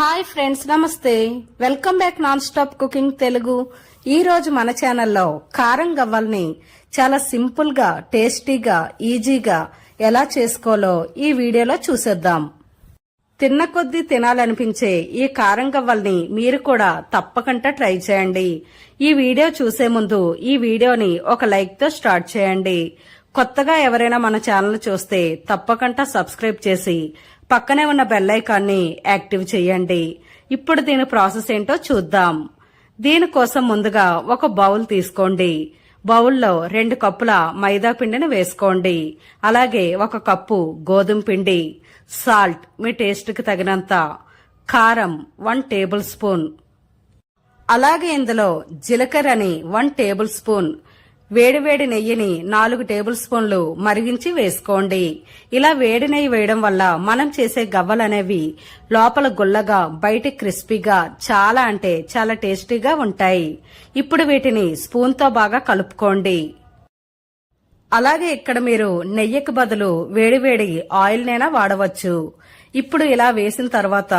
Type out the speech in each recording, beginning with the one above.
Hi friends నమస్తే. Welcome back non stop cooking Telugu. ఈ రోజు మన ఛానల్లో కారం గవ్వల్ని చాలా సింపుల్గా టేస్టీగా ఈజీగా ఎలా చేసుకోవాలో ఈ వీడియోలో చూసేద్దాం. తిన్న కొద్దీ తినాలనిపించే ఈ కారం గవ్వల్ని మీరు కూడా తప్పకుండా ట్రై చేయండి. ఈ వీడియో చూసే ముందు ఈ వీడియోని ఒక లైక్తో స్టార్ట్ చేయండి. కొత్తగా ఎవరైనా మన ఛానల్ చూస్తే తప్పకుండా సబ్స్క్రైబ్ చేసి పక్కనే ఉన్న బెల్ ఐకాన్ని యాక్టివ్ చేయండి. ఇప్పుడు దీని ప్రాసెస్ ఏంటో చూద్దాం. దీనికోసం ముందుగా ఒక బౌల్ తీసుకోండి. బౌల్లో రెండు కప్పుల మైదా పిండిని వేసుకోండి. అలాగే ఒక కప్పు గోధుమ పిండి సాల్ట్ మీ టేస్ట్కి తగినంత కారం వన్ టేబుల్ స్పూన్. అలాగే ఇందులో జీలకర్రని వన్ టేబుల్ స్పూన్ వేడివేడి నెయ్యిని నాలుగు టేబుల్ స్పూన్లు మరిగించి వేసుకోండి. ఇలా వేడి నెయ్యి వేయడం వల్ల మనం చేసే గవ్వలనేవి లోపల గుల్లగా బయట క్రిస్పీగా చాలా అంటే చాలా టేస్టీగా ఉంటాయి. ఇప్పుడు వీటిని స్పూన్తో బాగా కలుపుకోండి. అలాగే ఇక్కడ మీరు నెయ్యికి బదులు వేడివేడి ఆయిల్నైనా వాడవచ్చు. ఇప్పుడు ఇలా వేసిన తర్వాత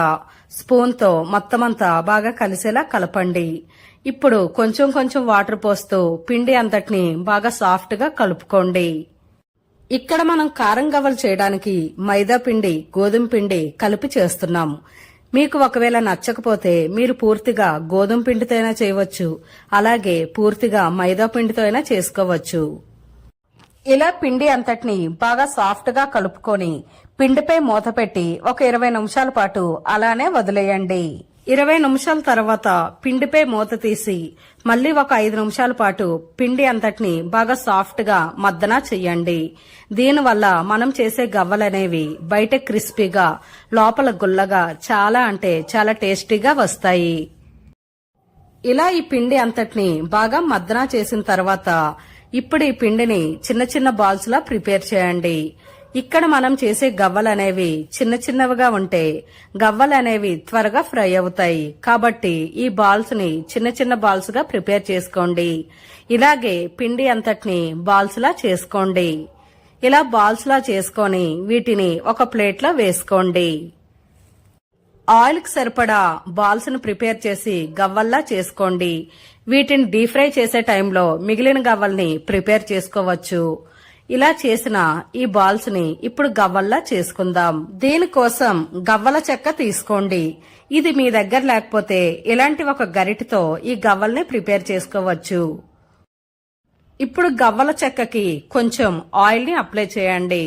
స్పూన్తో మొత్తమంతా బాగా కలిసేలా కలపండి. ఇప్పుడు కొంచెం కొంచెం వాటర్ పోస్తూ పిండి అంతటిని బాగా సాఫ్ట్గా కలుపుకోండి. ఇక్కడ మనం కారం గవ్వలు చేయడానికి మైదా పిండి గోధుమ పిండి కలిపి చేస్తున్నాం మీకు ఒకవేళ నచ్చకపోతే మీరు పూర్తిగా గోధుమ పిండితో అయినా చేయవచ్చు. అలాగే పూర్తిగా మైదా పిండితో అయినా చేసుకోవచ్చు. ఇలా పిండి అంతటిని బాగా సాఫ్ట్గా కలుపుకొని పిండిపై మూత పెట్టి ఒక ఇరవై నిమిషాల పాటు అలానే వదిలేయండి. ఇరవై నిమిషాల తర్వాత పిండిపై మూత తీసి మళ్ళీ ఒక ఐదు నిమిషాల పాటు పిండి అంతటిని బాగా సాఫ్ట్గా మద్దన చెయ్యండి. దీనివల్ల మనం చేసే గవ్వలనేవి బయట క్రిస్పీగా లోపల గుల్లగా చాలా అంటే చాలా టేస్టీగా వస్తాయి. ఇలా ఈ పిండి అంతటిని బాగా మద్దన చేసిన తర్వాత ఇప్పుడు ఈ పిండిని చిన్న చిన్న బాల్స్ లా ప్రిపేర్ చేయండి. ఇక్కడ మనం చేసే గవ్వలు అనేవి చిన్న చిన్నవిగా ఉంటే గవ్వలు అనేవి త్వరగా ఫ్రై అవుతాయి. కాబట్టి ఈ బాల్స్ని చిన్న చిన్న బాల్స్గా ప్రిపేర్ చేసుకోండి. ఇలాగే పిండి అంతటిని బాల్స్ లా చేసుకోండి. ఇలా బాల్స్ లా చేసుకొని వీటిని ఒక ప్లేట్లో వేసుకోండి. ఆయిల్కి సరిపడా బాల్స్ను ప్రిపేర్ చేసి గవ్వల్లా చేసుకోండి. వీటిని డీప్ ఫ్రై చేసే టైంలో మిగిలిన గవ్వల్ని ప్రిపేర్ చేసుకోవచ్చు. ఇలా చేసిన ఈ బాల్స్ని ఇప్పుడు గవ్వల్లా చేసుకుందాం. దీనికోసం గవ్వల చెక్క తీసుకోండి. ఇది మీ దగ్గర లేకపోతే ఇలాంటి ఒక గరిటతో ఈ గవ్వల్ని ప్రిపేర్ చేసుకోవచ్చు. ఇప్పుడు గవ్వల చెక్కకి కొంచెం ఆయిల్ని అప్లై చేయండి.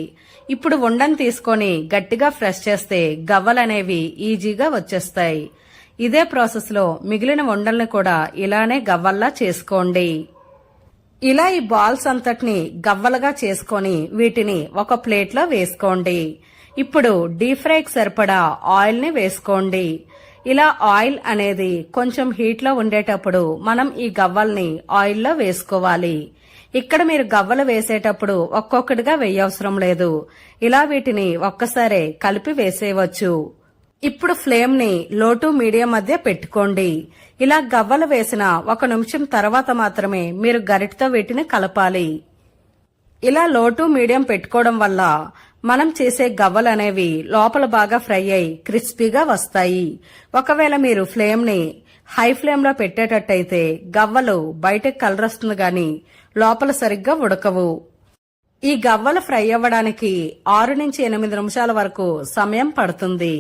ఇప్పుడు ఉండని తీసుకొని గట్టిగా ఫ్రెష్ చేస్తే గవ్వలనేవి ఈజీగా వచ్చేస్తాయి. ఇదే ప్రాసెస్లో మిగిలిన ఉండల్ని కూడా ఇలానే గవ్వల్లా చేసుకోండి. ఇలా ఈ బాల్స్ అంతటిని గవ్వలుగా చేసుకొని వీటిని ఒక ప్లేట్లో వేసుకోండి. ఇప్పుడు డీప్ ఫ్రైకి సరిపడా ఆయిల్ని వేసుకోండి. ఇలా ఆయిల్ అనేది కొంచెం హీట్లో ఉండేటప్పుడు మనం ఈ గవ్వల్ని ఆయిల్లో వేసుకోవాలి. ఇక్కడ మీరు గవ్వలు వేసేటప్పుడు ఒక్కొక్కటిగా వేయవసరం లేదు. ఇలా వీటిని ఒక్కసారే కలిపి వేసేయవచ్చు. ఇప్పుడు ఫ్లేమ్ని లో టు మీడియం మధ్య పెట్టుకోండి. ఇలా గవ్వలు వేసిన ఒక నిమిషం తర్వాత మాత్రమే మీరు గరిటతో వీటిని కలపాలి. ఇలా లోటు మీడియం పెట్టుకోవడం వల్ల మనం చేసే గవ్వలు అనేవి లోపల బాగా ఫ్రై అయి క్రిస్పీగా వస్తాయి. ఒకవేళ మీరు ఫ్లేమ్ని హై ఫ్లేమ్లో పెట్టేటట్టయితే గవ్వలు బయటకు కలర్ వస్తుంది గాని లోపల సరిగ్గా ఉడకవు. ఈ గవ్వలు ఫ్రై అవ్వడానికి ఆరు నుంచి ఎనిమిది నిమిషాల వరకు సమయం పడుతుంది.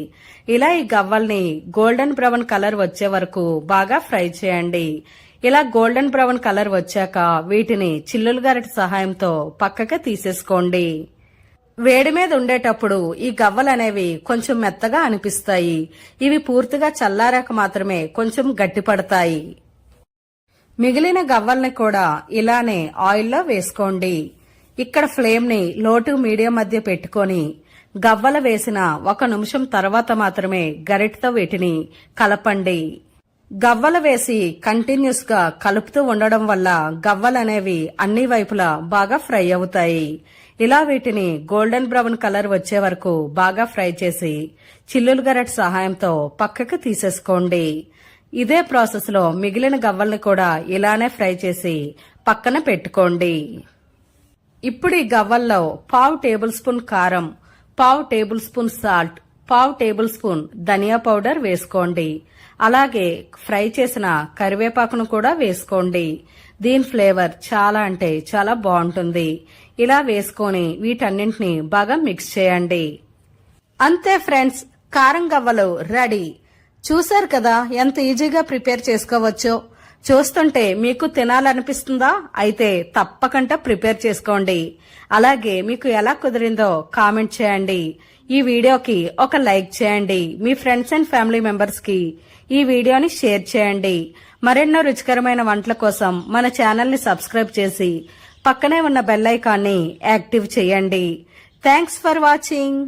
ఇలా ఈ గవ్వల్ని గోల్డెన్ బ్రౌన్ కలర్ వచ్చే వరకు బాగా ఫ్రై చేయండి. ఇలా గోల్డెన్ బ్రౌన్ కలర్ వచ్చాక వీటిని చిల్లులు గరటి సహాయంతో పక్కకి తీసేసుకోండి. వేడి మీద ఉండేటప్పుడు ఈ గవ్వలు అనేవి కొంచెం మెత్తగా అనిపిస్తాయి. ఇవి పూర్తిగా చల్లారాక మాత్రమే కొంచెం గట్టిపడతాయి. మిగిలిన గవ్వల్ని కూడా ఇలానే ఆయిల్లో వేసుకోండి. ఇక్కడ ఫ్లేమ్ని లో మీడియం మధ్య పెట్టుకొని గవ్వల వేసిన ఒక నిమిషం తర్వాత మాత్రమే గరిటతో వీటిని కలపండి. గవ్వలు వేసి కంటిన్యూస్గా కలుపుతూ ఉండడం వల్ల గవ్వలనేవి అన్ని వైపులా బాగా ఫ్రై అవుతాయి. ఇలా వీటిని గోల్డెన్ బ్రౌన్ కలర్ వచ్చే వరకు బాగా ఫ్రై చేసి చిల్లులు గరెట్ సహాయంతో పక్కకు తీసేసుకోండి. ఇదే ప్రాసెస్లో మిగిలిన గవ్వల్ని కూడా ఇలానే ఫ్రై చేసి పక్కన పెట్టుకోండి. ఇప్పుడు ఈ గవ్వల్లో పావు టేబుల్ స్పూన్ కారం పావు టేబుల్ స్పూన్ సాల్ట్ పావు టేబుల్ స్పూన్ ధనియా పౌడర్ వేసుకోండి. అలాగే ఫ్రై చేసిన కరివేపాకును కూడా వేసుకోండి. దీని ఫ్లేవర్ చాలా అంటే చాలా బాగుంటుంది. ఇలా వేసుకొని వీటన్నింటిని బాగా మిక్స్ చేయండి. అంతే ఫ్రెండ్స్ కారం గవ్వలు రెడీ. చూశారు కదా ఎంత ఈజీగా ప్రిపేర్ చేసుకోవచ్చో? చూస్తుంటే మీకు తినాలనిపిస్తుందా? అయితే తప్పకుండా ప్రిపేర్ చేసుకోండి. అలాగే మీకు ఎలా కుదిరిందో కామెంట్ చేయండి. ఈ వీడియోకి ఒక లైక్ చేయండి. మీ ఫ్రెండ్స్ అండ్ ఫ్యామిలీ మెంబర్స్కి ఈ వీడియోని షేర్ చేయండి. మరెన్నో రుచికరమైన వంటల కోసం మన ఛానల్ని సబ్స్క్రైబ్ చేసి పక్కనే ఉన్న బెల్ ఐకాన్ని యాక్టివ్ చేయండి. Thanks for watching.